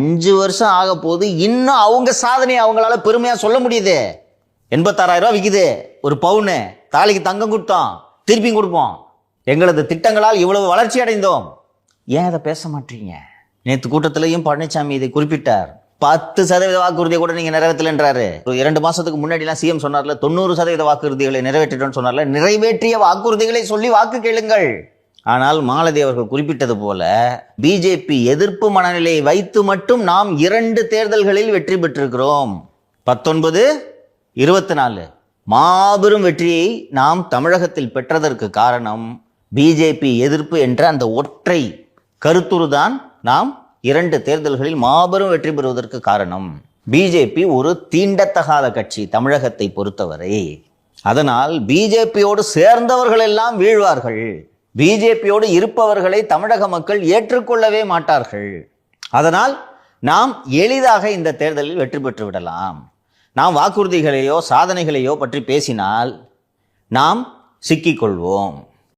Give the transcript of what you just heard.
அஞ்சு வருஷம் ஆக போது இன்னும் அவங்க சாதனையை அவங்களால பெருமையா சொல்ல முடியுது. எண்பத்தாறாயிரம் ரூபாய் விற்குது ஒரு பவுனு. தாலிக்கு தங்கம் கொடுத்தோம். திருப்பியும் கொடுப்போம். எங்களது திட்டங்களால் இவ்வளவு வளர்ச்சி அடைந்தோம். ஏன் அதை பேச மாட்டீங்க? நேற்று கூட்டத்திலையும் பழனிசாமி இதை குறிப்பிட்டார். பத்து சதவீத வாக்குறுதியை கூட நீங்க நிறைவேற்றலன்றாரு. ஒரு இரண்டு மாசத்துக்கு முன்னாடிலாம் சிஎம் சொன்னார்ல தொண்ணூறு சதவீத வாக்குறுதிகளை நிறைவேற்றிட்டோம்னு சொன்னார்ல. நிறைவேற்றிய வாக்குறுதிகளை சொல்லி வாக்கு கேளுங்கள். ஆனால் மாலதி அவர்கள் குறிப்பிட்டது போல பிஜேபி எதிர்ப்பு மனநிலையை வைத்து மட்டும் நாம் இரண்டு தேர்தல்களில் வெற்றி பெற்றிருக்கிறோம். பத்தொன்பது இருபத்தி நாலு மாபெரும் வெற்றியை நாம் தமிழகத்தில் பெற்றதற்கு காரணம் பிஜேபி எதிர்ப்பு என்ற அந்த ஒற்றை கருத்துருதான் நாம் இரண்டு தேர்தல்களில் மாபெரும் வெற்றி பெறுவதற்கு காரணம். பிஜேபி ஒரு தீண்டத்தகாத கட்சி தமிழகத்தை பொறுத்தவரை. அதனால் பிஜேபியோடு சேர்ந்தவர்கள் எல்லாம் வீழ்வார்கள். பிஜேபியோடு இருப்பவர்களை தமிழக மக்கள் ஏற்றுக்கொள்ளவே மாட்டார்கள். அதனால் நாம் எளிதாக இந்த தேர்தலில் வெற்றி பெற்று விடலாம். நாம் வாக்குறுதிகளையோ சாதனைகளையோ பற்றி பேசினால் நாம் சிக்கிக்கொள்வோம்